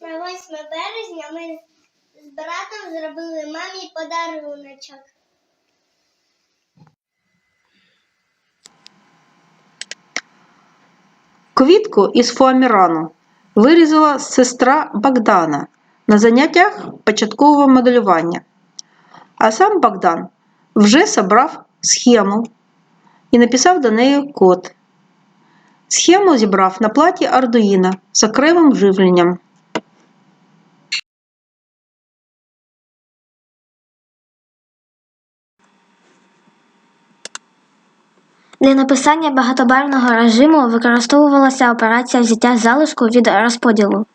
На 8 березня ми з братом зробили мамі подаруночок. Квітку із фоамірану вирізала сестра Богдана на заняттях початкового моделювання. А сам Богдан вже собрав схему і написав до неї код. Схему зібрав на платі Ардуїна з окремим живленням. Для написання багатобарвного режиму використовувалася операція взяття залишку від розподілу.